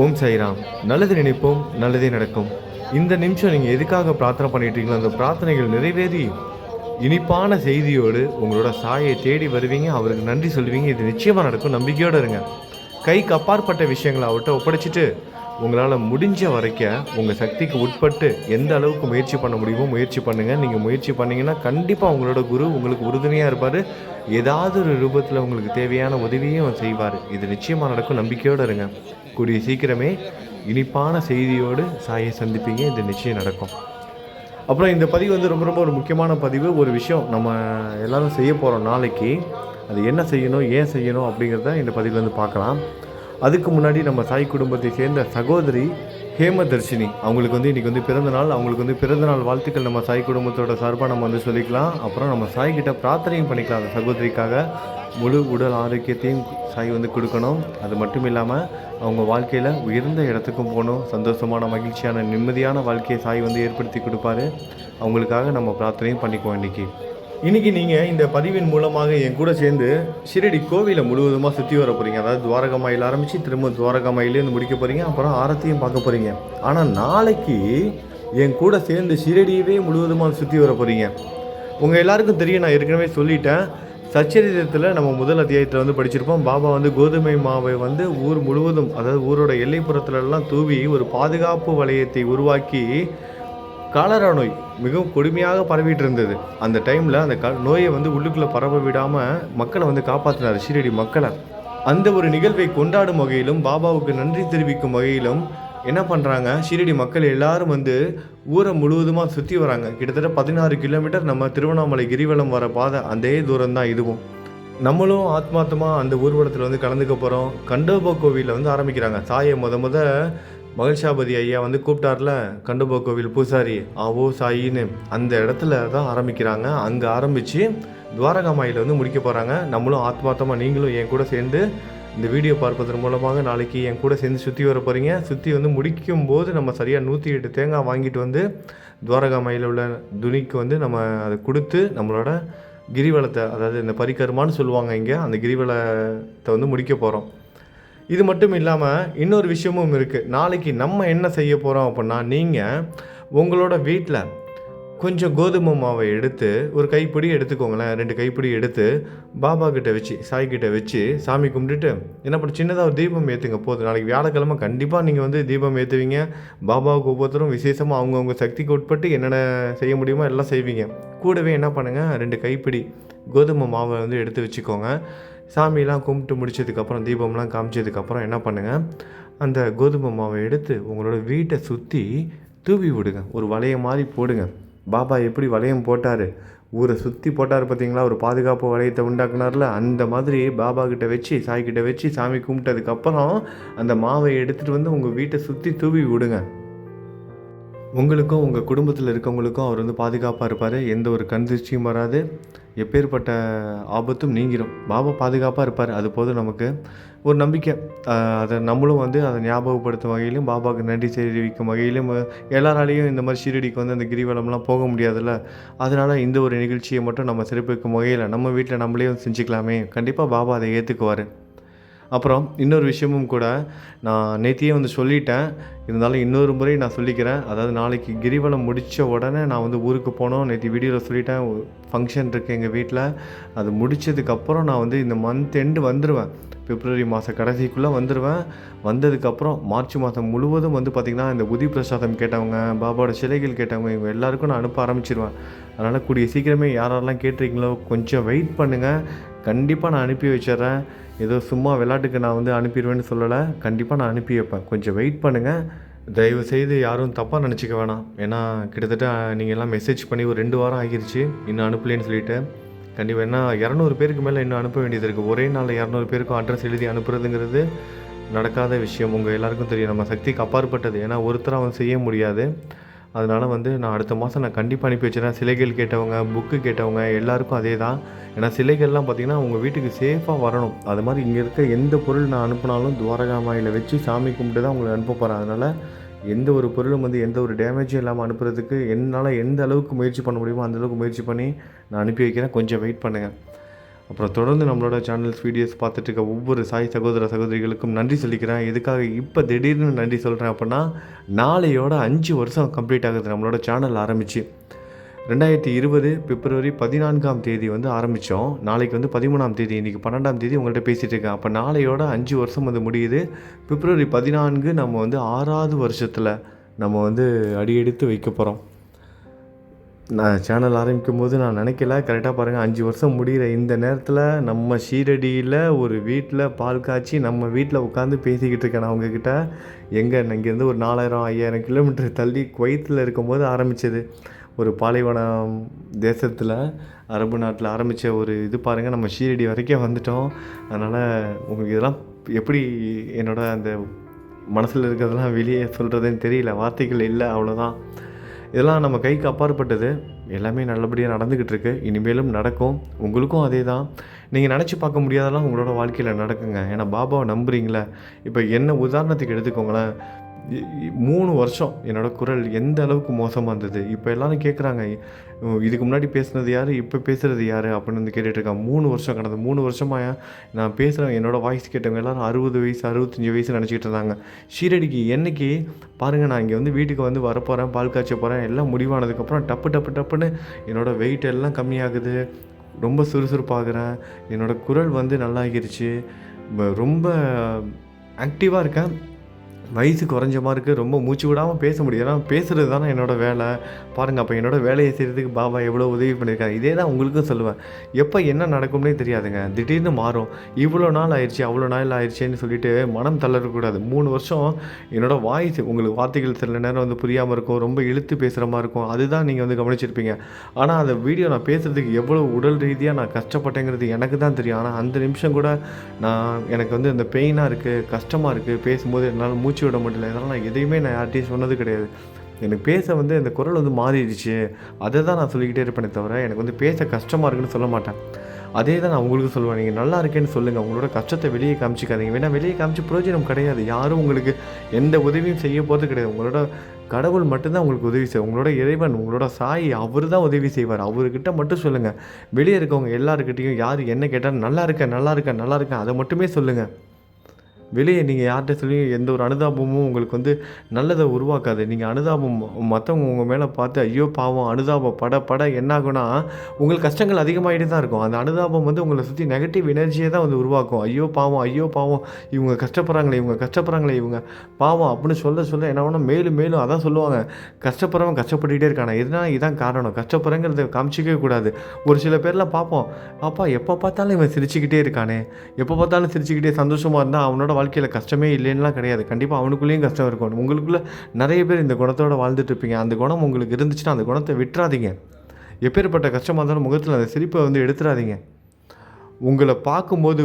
ஓம் சைராம் நல்லது நினைப்போம் நல்லதே நடக்கும். இந்த நிமிஷம் நீங்கள் எதுக்காக பிரார்த்தனை பண்ணிட்டீங்களோ அந்த பிரார்த்தனைகள் நிறைவேறி இனிப்பான செய்தியோடு உங்களோட சாயை தேடி வருவீங்க. அவருக்கு நன்றி சொல்லுவீங்க. இது நிச்சயமாக நடக்கும். நம்பிக்கையோடு இருங்க. கைக்கு அப்பாற்பட்ட விஷயங்களை அவர்கிட்ட ஒப்படைச்சிட்டு உங்களால் முடிஞ்ச வரைக்கும் உங்கள் சக்திக்கு உட்பட்டு எந்த அளவுக்கு முயற்சி பண்ண முடியுமோ முயற்சி பண்ணுங்கள் நீங்கள் முயற்சி பண்ணீங்கன்னா கண்டிப்பாக உங்களோட குரு உங்களுக்கு உறுதுணையாக இருப்பார். ஏதாவது ஒரு ரூபத்தில் உங்களுக்கு தேவையான உதவியும் அவர் செய்வார். இது நிச்சயமாக நடக்கும். நம்பிக்கையோடு இருங்க. கூடிய சீக்கிரமே இனிப்பான செய்தியோடு சாயை சந்திப்பீங்க. இது நிச்சயம் நடக்கும். அப்புறம் இந்த பதிவு வந்து ரொம்ப ரொம்ப ஒரு முக்கியமான பதிவு. ஒரு விஷயம் நம்ம எல்லாரும் செய்ய போகிறோம் நாளைக்கு. அது என்ன செய்யணும் ஏன் செய்யணும் அப்படிங்கிறத இந்த பதிவில் வந்து பார்க்கலாம். அதுக்கு முன்னாடி நம்ம சாய் குடும்பத்தை சேர்ந்த சகோதரி ஹேமதர்ஷினி. அவங்களுக்கு வந்து இன்றைக்கி வந்து பிறந்த நாள். அவங்களுக்கு வந்து பிறந்த நாள் வாழ்த்துக்கள். நம்ம சாய் குடும்பத்தோட சார்பாக நம்ம வந்து சொல்லிக்கலாம். அப்புறம் நம்ம சாய் கிட்ட பிரார்த்தனையும் பண்ணிக்கலாம். அந்த சகோதரிக்காக முழு உடல் ஆரோக்கியத்தையும் சாய் வந்து கொடுக்கணும். அது மட்டும் இல்லாமல் அவங்க வாழ்க்கையில் உயர்ந்த இடத்துக்கும் போகணும். சந்தோஷமான மகிழ்ச்சியான நிம்மதியான வாழ்க்கையை சாய் வந்து ஏற்படுத்தி கொடுப்பாரு. அவங்களுக்காக நம்ம பிரார்த்தனையும் பண்ணிக்குவோம் இன்றைக்கி இன்றைக்கி நீங்கள் இந்த பதிவின் மூலமாக என் கூட சேர்ந்து ஷிரடி கோவிலை முழுவதுமாக சுற்றி வர போகிறீங்க அதாவது துவாரகமாயில் ஆரம்பித்து திரும்ப துவாரகமாயிலேருந்து முடிக்க போகிறீங்க அப்புறம் ஆரத்தையும் பார்க்க போகிறீங்க ஆனால் நாளைக்கு என் கூட சேர்ந்து ஷிரடியவே முழுவதுமாக சுற்றி வர போகிறீங்க உங்கள் எல்லாருக்கும் தெரியும் நான் ஏற்கனவே சொல்லிட்டேன். சச்சரிதத்தில் நம்ம முதல் அத்தியாயத்தில் வந்து படிச்சிருப்போம். பாபா வந்து கோதுமை மாவை வந்து ஊர் முழுவதும் அதாவது ஊரோட எல்லைப்புறத்துலலாம் தூவி ஒரு பாதுகாப்பு வளையத்தை உருவாக்கி காலரா நோய் மிகவும் கொடுமையாக பரவிட்டு இருந்தது அந்த டைமில் அந்த க நோயை வந்து உள்ளுக்குள்ளே பரவ விடாமல் மக்களை வந்து காப்பாற்றினார் ஷீரடி மக்களை அந்த ஒரு நிகழ்வை கொண்டாடும் வகையிலும் பாபாவுக்கு நன்றி தெரிவிக்கும் வகையிலும் என்ன பண்ணுறாங்க ஷீரடி மக்கள் எல்லாரும் வந்து ஊரை முழுவதுமாக சுற்றி வராங்க. கிட்டத்தட்ட பதினாறு கிலோமீட்டர் நம்ம திருவண்ணாமலை கிரிவலம் வர பாதை அதே தூரம் தான் இதுவும். நம்மளும் ஆத்மார்த்தமாக அந்த ஊர்வலத்தில் வந்து கலந்துக்க போகிறோம் கண்டோபா கோவிலில் வந்து ஆரம்பிக்கிறாங்க. சாயை முத முத மகிழ்ச்சாபதி ஐயா வந்து கூப்பிட்டார்ல கண்டோபா கோவில் பூசாரி ஆவோ சாயின்னு. அந்த இடத்துல தான் ஆரம்பிக்கிறாங்க. அங்கே ஆரம்பித்து துவாரகாமாயில் வந்து முடிக்க போகிறாங்க நம்மளும் ஆத்மார்த்தமாக நீங்களும் என் கூட சேர்ந்து இந்த வீடியோ பார்ப்பதன் மூலமாக நாளைக்கு என் கூட சேர்ந்து சுற்றி வர போகிறீங்க சுற்றி வந்து முடிக்கும் போது நம்ம சரியாக நூற்றி எட்டு தேங்காய் வாங்கிட்டு வந்து துவாரகாமாயில் உள்ள துணிக்கு வந்து நம்ம அதை கொடுத்து நம்மளோட கிரிவலத்தை அதாவது இந்த பரிக்கருமான்னு சொல்லுவாங்க இங்கே அந்த கிரிவலத்தை வந்து முடிக்க போகிறோம் இது மட்டும் இல்லாமல் இன்னொரு விஷயமும் இருக்குது நாளைக்கு நம்ம என்ன செய்ய போகிறோம் அப்படின்னா நீங்கள் உங்களோட வீட்டில் கொஞ்சம் கோதுமை மாவை எடுத்து ஒரு கைப்பிடி எடுத்துக்கோங்களேன். ரெண்டு கைப்பிடி எடுத்து பாபா கிட்டே வச்சு சாய் கிட்டே வச்சு சாமி கும்பிட்டுட்டு என்ன பண்ண சின்னதாக ஒரு தீபம் ஏற்றுங்க போதும். நாளைக்கு வியாழக்கிழமை கண்டிப்பாக நீங்கள் வந்து தீபம் ஏற்றுவீங்க பாபாவுக்கு ஒவ்வொருத்தரும் விசேஷமாக அவங்கவுங்க சக்திக்கு உட்பட்டு என்னென்ன செய்ய முடியுமோ எல்லாம் செய்வீங்க. கூடவே என்ன பண்ணுங்கள் ரெண்டு கைப்பிடி கோதுமை மாவை வந்து எடுத்து வச்சுக்கோங்க. சாமிலாம் கும்பிட்டு முடிச்சதுக்கப்புறம் தீபம்லாம் காமிச்சதுக்கப்புறம் என்ன பண்ணுங்கள் அந்த கோதுமை மாவை எடுத்து உங்களோட வீட்டை சுற்றி தூவி விடுங்க. ஒரு வளையம் மாதிரி போடுங்க. பாபா எப்படி வளையம் போட்டார்? ஊரை சுற்றி போட்டார் பார்த்தீங்களா ஒரு பாதுகாப்பு வளையத்தை உண்டாக்குனார்ல? அந்த மாதிரி பாபா கிட்ட வச்சு சாய்கிட்ட வச்சு சாமி கும்பிட்டதுக்கப்புறம் அந்த மாவை எடுத்துகிட்டு வந்து உங்கள் வீட்டை சுற்றி தூவி விடுங்க. உங்களுக்கும் உங்கள் குடும்பத்தில் இருக்கவங்களுக்கும் அவர் வந்து பாதுகாப்பாக இருப்பார். எந்த ஒரு கண் திருச்சியும் வராது. எப்பேற்பட்ட ஆபத்தும் நீங்கிடும் பாபா பாதுகாப்பாக இருப்பார். அது போதும் நமக்கு. ஒரு நம்பிக்கை. அதை நம்மளும் வந்து அதை ஞாபகப்படுத்தும் வகையிலும் பாபாவுக்கு நன்றி தெரிவிக்கும் வகையிலும் எல்லாராலையும் இந்த மாதிரி ஷீரடிக்கு வந்து அந்த கிரிவலம்லாம் போக முடியாதுல்ல. அதனால் இந்த ஒரு நிகழ்ச்சியை மட்டும் நம்ம சிறப்பிக்கும் வகையில் நம்ம வீட்டில் நம்மளே வந்து செஞ்சுக்கலாமே. கண்டிப்பாக பாபா அதை ஏற்றுக்குவார் அப்புறம் இன்னொரு விஷயமும் கூட நான் நேத்தியே வந்து சொல்லிட்டேன். இருந்தாலும் இன்னொரு முறை நான் சொல்லிக்கிறேன். அதாவது நாளைக்கு கிரிவலம் முடித்த உடனே நான் வந்து ஊருக்கு போனோம் நேற்று வீடியோவில் சொல்லிட்டேன். ஃபங்க்ஷன் இருக்குது எங்கள் வீட்டில் அது முடித்ததுக்கப்புறம் நான் வந்து இந்த மந்த் எண்டு வந்துடுவேன் பிப்ரவரி மாத கடைசிக்குள்ளே வந்துடுவேன் வந்ததுக்கப்புறம் மார்ச் மாதம் முழுவதும் வந்து பார்த்திங்கன்னா இந்த உதி பிரசாதம் கேட்டவங்க பாபாவோட சிலைகள் கேட்டவங்க இவங்க எல்லாருக்கும் நான் அனுப்ப ஆரம்பிச்சிருவேன். அதனால் கூடிய சீக்கிரமே யாரெல்லாம் கேட்டிருக்கீங்களோ கொஞ்சம் வெயிட் பண்ணுங்கள் கண்டிப்பாக நான் அனுப்பி வச்சிடுறேன். ஏதோ சும்மா விளையாட்டுக்கு நான் வந்து அனுப்பிடுவேன்னு சொல்லலை. கண்டிப்பாக நான் அனுப்பி வைப்பேன். கொஞ்சம் வெயிட் பண்ணுங்கள் தயவு செய்து யாரும் தப்பாக நினச்சிக்க வேணாம். ஏன்னா கிட்டத்தட்ட நீங்கள் எல்லாம் மெசேஜ் பண்ணி ஒரு ரெண்டு வாரம் ஆகிருச்சு. இன்னும் அனுப்பலேன்னு சொல்லிட்டு. கண்டிப்பாக என்ன இரநூறு பேருக்கு மேலே இன்னும் அனுப்ப வேண்டியது இருக்குது ஒரே நாளில் இரநூறு பேருக்கும் அட்ரஸ் எழுதி அனுப்புறதுங்கிறது நடக்காத விஷயம். உங்கள் எல்லாருக்கும் தெரியும். நம்ம சக்திக்கு அப்பாற்பட்டது ஏன்னா ஒருத்தர் அவன் செய்ய முடியாது. அதனால் வந்து நான் அடுத்த மாதம் நான் கண்டிப்பாக அனுப்பி வச்சிடறேன். சிலைகள் கேட்டவங்க புக்கு கேட்டவங்க எல்லாருக்கும் அதே தான் ஏன்னா சிலைகள்லாம் பார்த்திங்கன்னா உங்கள் வீட்டுக்கு சேஃபாக வரணும். அது மாதிரி இங்கே இருக்க எந்த பொருள் நான் அனுப்புனாலும் துவாரகாமாயில் வச்சு சாமி கும்பிட்டு தான் உங்களை அனுப்ப போகிறேன் அதனால் எந்த ஒரு பொருளும் வந்து எந்த ஒரு டேமேஜும் இல்லாமல் அனுப்புறதுக்கு என்னால் எந்த அளவுக்கு முயற்சி பண்ண முடியுமோ அந்த அளவுக்கு முயற்சி பண்ணி நான் அனுப்பி வைக்கிறேன். கொஞ்சம் வெயிட் பண்ணுங்கள் அப்புறம் தொடர்ந்து நம்மளோட சேனல்ஸ் வீடியோஸ் பார்த்துட்டு இருக்க ஒவ்வொரு சாய் சகோதர சகோதரிகளுக்கும் நன்றி சொல்லிக்கிறேன். எதுக்காக இப்போ திடீர்னு நன்றி சொல்கிறேன் அப்படின்னா நாளையோட அஞ்சு வருஷம் கம்ப்ளீட் ஆகுது நம்மளோட சேனல் ஆரம்பித்து ரெண்டாயிரத்தி இருபது பிப்ரவரி பதினான்காம் தேதி வந்து ஆரம்பித்தோம் நாளைக்கு வந்து பதிமூணாம் தேதி இன்றைக்கி பன்னெண்டாம் தேதி உங்கள்கிட்ட பேசிகிட்டு இருக்கேன். அப்போ நாளையோட அஞ்சு வருஷம் வந்து முடியுது. பிப்ரவரி பதினான்கு நம்ம வந்து ஆறாவது வருஷத்தில் நம்ம வந்து அடியெடுத்து வைக்க போகிறோம் நான் சேனல் ஆரம்பிக்கும் போது நான் நினைக்கல. கரெக்டாக பாருங்கள் அஞ்சு வருஷம் முடிகிற இந்த நேரத்தில் நம்ம ஷீரடியில் ஒரு வீட்டில் பால் காய்ச்சி நம்ம வீட்டில் உட்காந்து பேசிக்கிட்டு இருக்கேன் நான் எங்கே இங்கேருந்து ஒரு நாலாயிரம் ஐயாயிரம் கிலோமீட்டர் தள்ளி குவைத்தில் இருக்கும்போது ஆரம்பித்தது ஒரு பாலைவனம் தேசத்தில் அரபு நாட்டில் ஆரம்பித்த ஒரு இது பாருங்கள் நம்ம ஷீரடி வரைக்கும் வந்துட்டோம். அதனால் உங்களுக்கு இதெல்லாம் எப்படி என்னோட அந்த மனசில் இருக்கிறதெல்லாம் வெளியே சொல்கிறதுன்னு தெரியல. வார்த்தைகள் இல்லை அவ்வளோதான் இதெல்லாம் நம்ம கைக்கு அப்பாற்பட்டது. எல்லாமே நல்லபடியாக நடந்துக்கிட்டு இருக்கு. இனிமேலும் நடக்கும். உங்களுக்கும் அதே தான் நீங்கள் நினச்சி பார்க்க முடியாதெல்லாம் உங்களோட வாழ்க்கையில் நடக்குங்க. ஏன்னா பாபாவை நம்புறீங்களே. இப்போ என்ன உதாரணத்துக்கு எடுத்துக்கோங்களேன். மூணு வருஷம் என்னோடய குரல் எந்த அளவுக்கு மோசமாக இருந்தது? இப்போ எல்லாரும் கேட்குறாங்க இதுக்கு முன்னாடி பேசுனது யார்? இப்போ பேசுகிறது யார்? அப்படின்னு வந்து கேட்டுட்ருக்காங்க மூணு வருஷம் கடந்த மூணு வருஷமாக நான் பேசுகிறேன் என்னோடய வாய்ஸ் கேட்டவங்க எல்லாரும் அறுபது வயசு அறுபத்தஞ்சி வயசு நினச்சிக்கிட்டு இருந்தாங்க. ஷீரடிக்கு என்றைக்கு பாருங்கள் நான் இங்கே வந்து வீட்டுக்கு வந்து வரப்போகிறேன் பால் காய்ச்ச போகிறேன் எல்லாம் முடிவானதுக்கப்புறம் டப்பு டப்பு டப்புன்னு என்னோடய வெயிட் எல்லாம் கம்மியாகுது. ரொம்ப சுறுசுறுப்பாகிறேன். என்னோடய குரல் வந்து நல்லாகிருச்சு. ரொம்ப ஆக்டிவாக இருக்கேன். வயசு குறைஞ்ச மாதிரி ரொம்ப மூச்சு விடாமல் பேச முடியும். ஏன்னா பேசுகிறது தானே என்னோடய வேலை. பாருங்கள் அப்போ என்னோடய வேலையை செய்கிறதுக்கு பாபா எவ்வளோ உதவி பண்ணியிருக்காரு இதே தான் உங்களுக்கும் சொல்லுவேன். எப்போ என்ன நடக்கும்னே தெரியாதுங்க. திடீர்னு மாறும். இவ்வளோ நாள் ஆயிடுச்சு அவ்வளோ நாள் ஆயிடுச்சேன்னு சொல்லிட்டு மனம் தளரக்கூடாது. மூணு வருஷம் என்னோட வாய்ஸ் உங்களுக்கு வார்த்தைகள் சில நேரம் வந்து புரியாமல் இருக்கும். ரொம்ப இழுத்து பேசுகிற மாதிரி இருக்கும். அதுதான் நீங்கள் வந்து கவனிச்சிருப்பீங்க. ஆனால் அந்த வீடியோ நான் பேசுகிறதுக்கு எவ்வளோ உடல் ரீதியாக நான் கஷ்டப்பட்டேங்கிறது எனக்கு தான் தெரியும். ஆனால் அந்த நிமிஷம் கூட நான் எனக்கு வந்து இந்த பெயினாக இருக்குது கஷ்டமாக இருக்குது பேசும்போது என்னால் மூச்சு விட முடியல இதனால் நான் எதையுமே நான் யார்கிட்டையும் சொன்னது கிடையாது. எனக்கு பேச வந்து இந்த குரல் வந்து மாறிடுச்சு. அதை தான் நான் சொல்லிக்கிட்டே இருப்பேனே தவிர எனக்கு வந்து பேச கஷ்டமாக இருக்குன்னு சொல்ல மாட்டேன். அதே தான் நான் உங்களுக்கு சொல்லுவேன். நீங்கள் நல்லா இருக்கேன்னு சொல்லுங்கள் உங்களோட கஷ்டத்தை வெளியே காமிச்சிக்காதீங்க. வேணால் வெளியே காமிச்சு பிரயோஜனம் கிடையாது. யாரும் உங்களுக்கு எந்த உதவியும் செய்ய போகிறது கிடையாது. உங்களோட கடவுள் மட்டும்தான் உங்களுக்கு உதவி செய்வார். உங்களோட இறைவன் உங்களோட சாய் அவர் தான் உதவி செய்வார். அவர்கிட்ட மட்டும் சொல்லுங்கள் வெளியே இருக்கவங்க எல்லாருக்கிட்டையும் யார் என்ன கேட்டாலும் நல்லா இருக்கேன் நல்லா இருக்கேன் நல்லா இருக்கேன். அதை மட்டுமே சொல்லுங்கள் வெளியே நீங்கள் யார்கிட்ட சொல்லி எந்த ஒரு அனுதாபமும் உங்களுக்கு வந்து நல்லதை உருவாக்காது. நீங்கள் அனுதாபம் மற்றவங்க உங்கள் மேலே பார்த்து ஐயோ பாவம் அனுதாபம் பட பட என்னாகும்னா உங்களுக்கு கஷ்டங்கள் அதிகமாகிட்டு தான் இருக்கும். அந்த அனுதாபம் வந்து உங்களை சுற்றி நெகட்டிவ் எனர்ஜியை தான் வந்து உருவாக்கும். ஐயோ பாவம் ஐயோ பாவம் இவங்க கஷ்டப்படுறாங்களே இவங்க கஷ்டப்படுறாங்களே இவங்க பாவம் அப்படின்னு சொல்ல சொல்ல என்ன வேணும் மேலும் மேலும் அதான் சொல்லுவாங்க. கஷ்டப்படுறவன் கஷ்டப்பட்டுக்கிட்டே இருக்கானா இதனால் இதான் காரணம். கஷ்டப்படுறேங்கிறத காமிச்சிக்கவே கூடாது. ஒரு சில பேர்லாம் பார்ப்போம். பாப்பா எப்போ பார்த்தாலும் இவன் சிரிச்சுக்கிட்டே இருக்கானே. எப்போ பார்த்தாலும் சிரிச்சுக்கிட்டே சந்தோஷமாக இருந்தால் அவனோட வாழ்க்கையில் கஷ்டமே இல்லைன்னுலாம் கிடையாது. கண்டிப்பாக அவனுக்குள்ளேயும் கஷ்டம் இருக்கும் உங்களுக்குள்ளே நிறைய பேர் இந்த குணத்தோடு வாழ்ந்துட்டு இருப்பீங்க. அந்த குணம் உங்களுக்கு இருந்துச்சுன்னா அந்த குணத்தை விட்டுறாதீங்க. எப்பேற்பட்ட கஷ்டமாக இருந்தாலும் முகத்தில் அந்த சிரிப்பை வந்து எடுத்துடாதீங்க உங்களை பார்க்கும்போது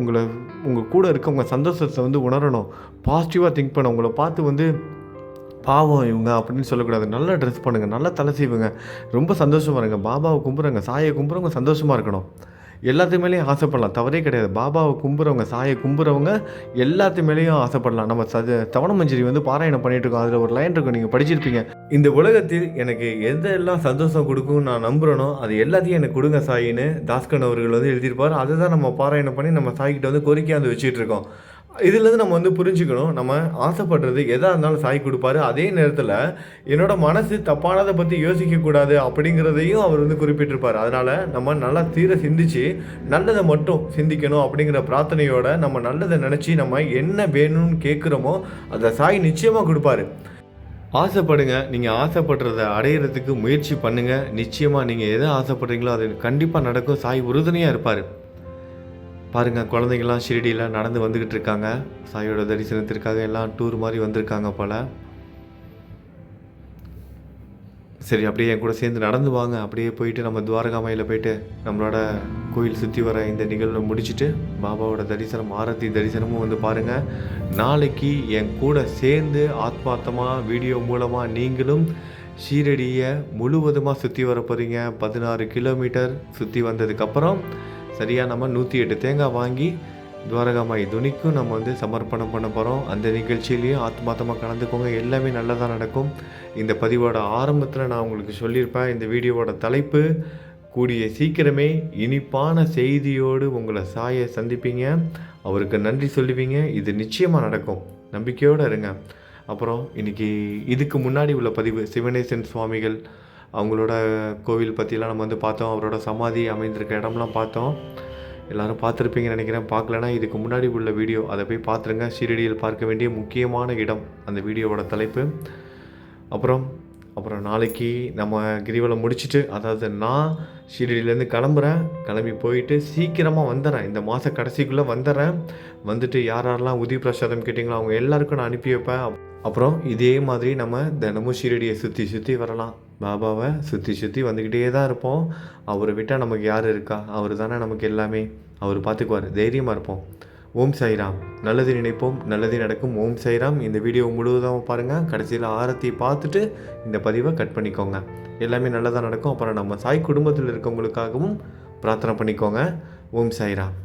உங்களை உங்கள் கூட இருக்கவங்க சந்தோஷத்தை வந்து உணரணும். பாசிட்டிவாக திங்க் பண்ண உங்களை பார்த்து வந்து பாவம் இவங்க அப்படின்னு சொல்லக்கூடாது. நல்லா ட்ரெஸ் பண்ணுங்கள் நல்லா தலை செய்வங்க ரொம்ப சந்தோஷமாக இருங்க. பாபாவை கும்புறங்க சாயை கும்பிட்றவங்க சந்தோஷமாக இருக்கணும். எல்லாத்து மேலேயும் ஆசைப்படலாம். தவறே கிடையாது. பாபாவை கும்புறவங்க சாயை கும்புறவங்க எல்லாத்து மேலேயும் ஆசைப்படலாம். நம்ம சத தவணமஞ்சரி வந்து பாராயணம் பண்ணிட்டு இருக்கோம் அதில் ஒரு லைன் இருக்கும் நீங்கள் படிச்சிருப்பீங்க. இந்த உலகத்தில் எனக்கு எதெல்லாம் சந்தோஷம் கொடுக்கும் நான் நம்புகிறேனோ அது எல்லாத்தையும் எனக்கு கொடுங்க சாயின்னு தாஸ்கன் அவர்கள் வந்து எழுதியிருப்பார். அதை தான் நம்ம பாராயணம் பண்ணி நம்ம சாய்கிட்ட வந்து கோரிக்கையாக வந்து வச்சுட்டு இருக்கோம். இதுலேருந்து நம்ம வந்து புரிஞ்சுக்கணும். நம்ம ஆசைப்படுறது எதாக இருந்தாலும் சாய் கொடுப்பாரு. அதே நேரத்தில் என்னோட மனசு தப்பானதை பற்றி யோசிக்கக்கூடாது அப்படிங்கிறதையும் அவர் வந்து குறிப்பிட்டிருப்பார். அதனால் நம்ம நல்லா தீர சிந்திச்சு நல்லதை மட்டும் சிந்திக்கணும் அப்படிங்கிற பிரார்த்தனையோட நம்ம நல்லதை நினச்சி நம்ம என்ன வேணும்னு கேட்குறோமோ அதை சாய் நிச்சயமாக கொடுப்பாரு. ஆசைப்படுங்க. நீங்கள் ஆசைப்படுறத அடையிறதுக்கு முயற்சி பண்ணுங்கள் நிச்சயமாக நீங்கள் எதை ஆசைப்படுறீங்களோ அது கண்டிப்பாக நடக்கும். சாய் உறுதுணையாக இருப்பார். பாருங்கள் குழந்தைங்கள்லாம் ஷிரடியில் நடந்து வந்துக்கிட்டு இருக்காங்க சாயோட தரிசனத்திற்காக எல்லாம் டூர் மாதிரி வந்திருக்காங்க போல். சரி அப்படியே என் கூட சேர்ந்து நடந்து வாங்க. அப்படியே போயிட்டு நம்ம துவாரகாமையில் போயிட்டு நம்மளோட கோயில் சுற்றி வர இந்த நிகழ்வை முடிச்சுட்டு பாபாவோட தரிசனம் ஆரத்தி தரிசனமும் வந்து பாருங்கள் நாளைக்கு என் கூட சேர்ந்து ஆத்மார்த்தமாக வீடியோ மூலமாக நீங்களும் ஷீரடியை முழுவதுமாக சுற்றி வர போகிறீங்க பதினாறு கிலோமீட்டர் சுற்றி வந்ததுக்கப்புறம் சரியாக நம்ம நூற்றி எட்டு தேங்காய் வாங்கி துவாரகாமாய் துணிக்கும் நம்ம வந்து சமர்ப்பணம் பண்ண போகிறோம் அந்த நிகழ்ச்சியிலையும் ஆத்மாத்தமாக கலந்துக்கோங்க. எல்லாமே நல்லதாக நடக்கும். இந்த பதிவோட ஆரம்பத்தில் நான் உங்களுக்கு சொல்லியிருப்பேன். இந்த வீடியோவோட தலைப்பு கூடிய சீக்கிரமே இனிப்பான செய்தியோடு உங்களை சாயை சந்திப்பீங்க. அவருக்கு நன்றி சொல்லுவீங்க. இது நிச்சயமாக நடக்கும். நம்பிக்கையோடு இருங்க. அப்புறம் இன்றைக்கி இதுக்கு முன்னாடி உள்ள பதிவு சிவனேசன் சுவாமிகள் அவங்களோட கோவில் பற்றிலாம் நம்ம வந்து பார்த்தோம். அவரோட சமாதி அமைந்திருக்க இடம்லாம் பார்த்தோம். எல்லாரும் பார்த்துருப்பீங்கன்னு நினைக்கிறேன். பார்க்கலனா இதுக்கு முன்னாடி உள்ள வீடியோ. அதை போய் பார்த்துருங்க. ஷீரடியில் பார்க்க வேண்டிய முக்கியமான இடம் அந்த வீடியோவோட தலைப்பு. அப்புறம் அப்புறம் நாளைக்கு நம்ம கிரிவலம் முடிச்சுட்டு அதாவது நான் ஷீரடியிலேருந்து கிளம்புறேன். கிளம்பி போயிட்டு சீக்கிரமாக வந்துடுறேன் இந்த மாத கடைசிக்குள்ளே வந்துடுறேன் வந்துட்டு யார் யாரெல்லாம் உதவி பிரசாதம் கேட்டிங்களோ அவங்க எல்லாருக்கும் நான் அனுப்பி வைப்பேன். அப்புறம் இதே மாதிரி நம்ம தினமும் ஷீரடியை சுற்றி சுற்றி வரலாம். பாபாவை சுற்றி சுற்றி வந்துக்கிட்டே தான் இருப்போம். அவரை விட்டால் நமக்கு யார் இருக்கா? அவர் தானே நமக்கு எல்லாமே. அவர் பார்த்துக்குவார். தைரியமாக இருப்போம். ஓம் சாய்ராம். நல்லது நினைப்போம். நல்லது நடக்கும். ஓம் சாய்ராம். இந்த வீடியோ முழுவதும் பாருங்கள் கடைசியில் ஆரத்தி பார்த்துட்டு இந்த பதிவை கட் பண்ணிக்கோங்க. எல்லாமே நல்லதாக நடக்கும். அப்புறம் நம்ம சாய் குடும்பத்தில் இருக்கவங்களுக்காகவும் பிரார்த்தனை பண்ணிக்கோங்க. ஓம் சாய்ராம்.